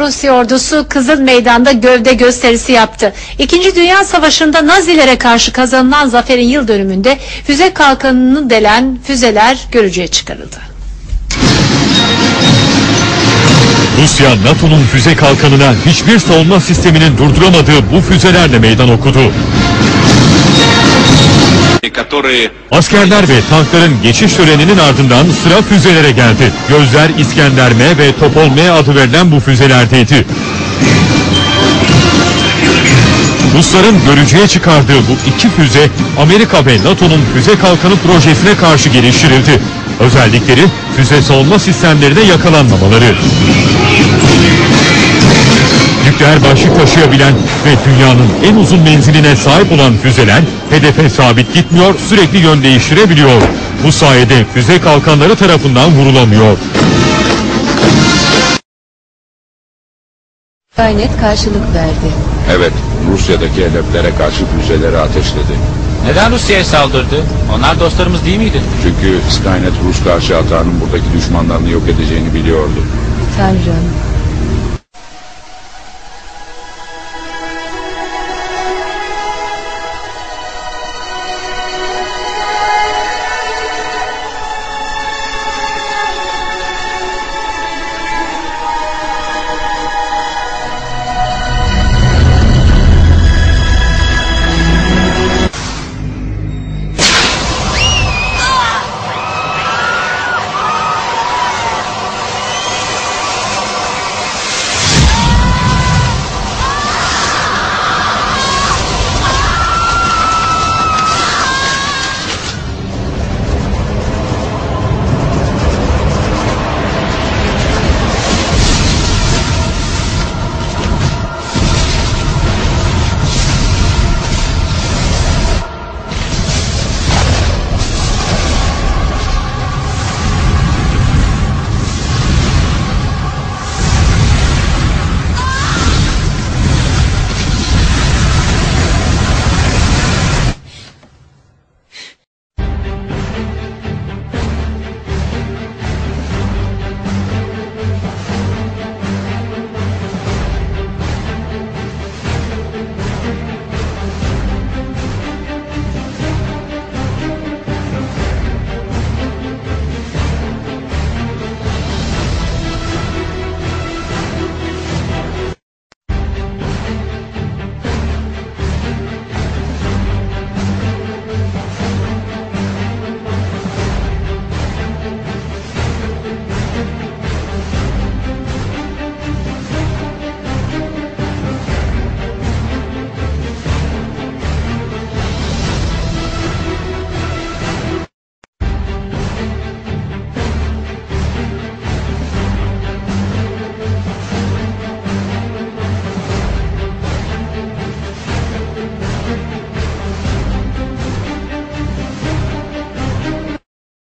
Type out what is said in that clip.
Rusya ordusu Kızıl Meydan'da gövde gösterisi yaptı. İkinci Dünya Savaşı'nda Nazilere karşı kazanılan zaferin yıl dönümünde füze kalkanını delen füzeler görücüye çıkarıldı. Rusya NATO'nun füze kalkanına hiçbir savunma sisteminin durduramadığı bu füzelerle meydan okudu. Askerler ve tankların geçiş töreninin ardından sıra füzelere geldi. Gözler İskender M ve Topol M adı verilen bu füzelerdeydi. Rusların görücüye çıkardığı bu iki füze Amerika ve NATO'nun füze kalkanı projesine karşı geliştirildi. Özellikleri füze savunma sistemlerine yakalanmamaları. Nükleer başlık taşıyabilen ve dünyanın en uzun menziline sahip olan füzeler hedefe sabit gitmiyor, sürekli yön değiştirebiliyor. Bu sayede füze kalkanları tarafından vurulamıyor. Skynet karşılık verdi. evet Rusya'daki hedeflere karşı füzeleri ateşledi. Neden Rusya'ya saldırdı? Onlar dostlarımız değil miydi? Çünkü Skynet Rus karşı atağının buradaki düşmanlarını yok edeceğini biliyordu.